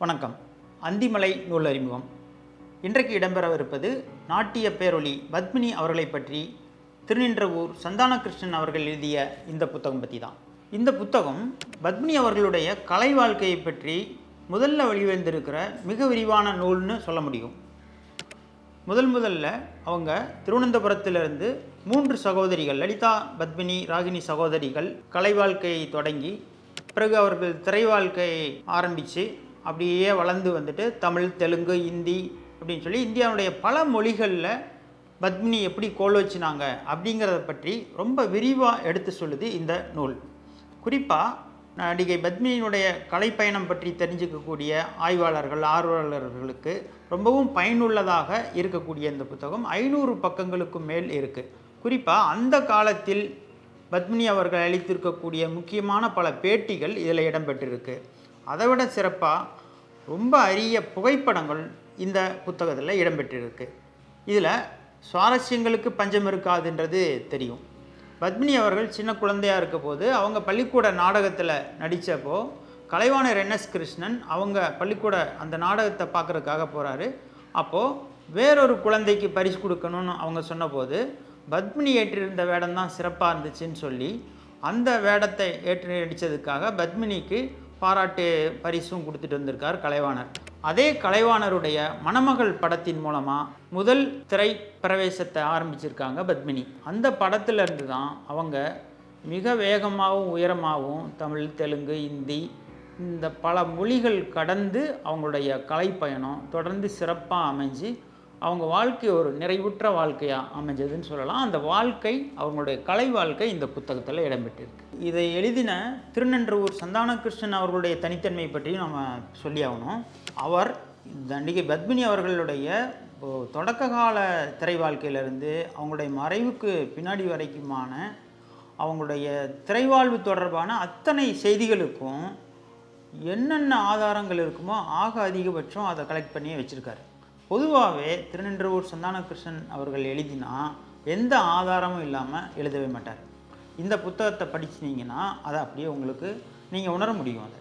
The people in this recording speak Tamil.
வணக்கம். அந்திமலை நூல் அறிமுகம் இன்றைக்கு இடம்பெறவிருப்பது நாட்டிய பேரொளி பத்மினி அவர்களை பற்றி திருநின்றவூர் சந்தானகிருஷ்ணன் அவர்கள் எழுதிய இந்த புத்தகம் பற்றி தான் இந்த புத்தகம் பத்மினி அவர்களுடைய கலை வாழ்க்கையை பற்றி முதல்ல வெளிவந்திருக்கிற மிக விரிவான நூல்னு சொல்ல முடியும். முதல் முதல்ல அவங்க திருவனந்தபுரத்திலிருந்து மூன்று சகோதரிகள் லலிதா பத்மினி ராகினி சகோதரிகள் கலை வாழ்க்கையை தொடங்கி பிறகு அவர்கள் திரை வாழ்க்கையை ஆரம்பித்து அப்படியே வளர்ந்து வந்துட்டு தமிழ் தெலுங்கு ஹிந்தி அப்படின்னு சொல்லி இந்தியாவுடைய பல மொழிகளில் பத்மினி எப்படி கோல் வச்சினாங்க அப்படிங்கிறத பற்றி ரொம்ப விரிவாக எடுத்து சொல்லுது இந்த நூல். குறிப்பாக நடிகை பத்மினியினுடைய கலைப்பயணம் பற்றி தெரிஞ்சுக்கக்கூடிய ஆய்வாளர்கள் ஆர்வலர்களுக்கு ரொம்பவும் பயனுள்ளதாக இருக்கக்கூடிய இந்த புத்தகம் ஐநூறு பக்கங்களுக்கும் மேல் இருக்குது குறிப்பாக அந்த காலத்தில் பத்மினி அவர்கள் அளித்திருக்கக்கூடிய முக்கியமான பல பேட்டிகள் இதில் இடம்பெற்றிருக்கு. அதை விட சிறப்பாக ரொம்ப அரிய புகைப்படங்கள் இந்த புத்தகத்தில் இடம்பெற்றிருக்கு. இதில் சுவாரஸ்யங்களுக்கு பஞ்சம் இருக்காதுன்றது தெரியும். பத்மினி அவர்கள் சின்ன குழந்தையாக இருக்க போது அவங்க பள்ளிக்கூட நாடகத்தில் நடித்தப்போ கலைவாணர் என்எஸ் கிருஷ்ணன் அவங்க பள்ளிக்கூட அந்த நாடகத்தை பார்க்குறதுக்காக போகிறாரு அப்போது வேறொரு குழந்தைக்கு பரிசு கொடுக்கணும்னு அவங்க சொன்னபோது பத்மினி ஏற்றிருந்த வேடம் தான் சிறப்பாக இருந்துச்சுன்னு சொல்லி அந்த வேடத்தை ஏற்று நடித்ததுக்காக பத்மினிக்கு பாராட்டு பரிசும் கொடுத்துட்டு வந்திருக்கார் கலைவாணர். அதே கலைவாணருடைய மணமகள் படத்தின் மூலமாக முதல் திரை பிரவேசத்தை ஆரம்பிச்சிருக்காங்க பத்மினி. அந்த படத்துலேருந்து தான் அவங்க மிக வேகமாகவும் உயரமாகவும் தமிழ் தெலுங்கு இந்தி இந்த பல மொழிகள் கடந்து அவங்களுடைய கலைப்பயணம் தொடர்ந்து சிறப்பாக அமைஞ்சு அவங்க வாழ்க்கை ஒரு நிறைவுற்ற வாழ்க்கையாக அமைஞ்சதுன்னு சொல்லலாம். அந்த வாழ்க்கை அவங்களுடைய கலை வாழ்க்கை இந்த புத்தகத்தில் இடம்பெற்றிருக்கு. இதை எழுதின திருநன்றவூர் சந்தானகிருஷ்ணன் அவர்களுடைய தனித்தன்மை பற்றியும் நம்ம சொல்லி ஆகணும் அவர் நடிகை பத்மினி அவர்களுடைய இப்போ தொடக்க கால திரை வாழ்க்கையிலிருந்து அவங்களுடைய மறைவுக்கு பின்னாடி வரைக்குமான அவங்களுடைய திரைவாழ்வு தொடர்பான அத்தனை செய்திகளுக்கும் என்னென்ன ஆதாரங்கள் இருக்குமோ ஆக அதிகபட்சம் அதை கலெக்ட் பண்ணியே வச்சுருக்காரு. பொதுவாகவே திருநின்றவூர் சந்தானகிருஷ்ணன் அவர்கள் எழுதினா எந்த ஆதாரமும் இல்லாமல் எழுதவே மாட்டார். இந்த புத்தகத்தை படிச்சினீங்கன்னா அதை அப்படியே உங்களுக்கு நீங்கள் உணர முடியும் அதை.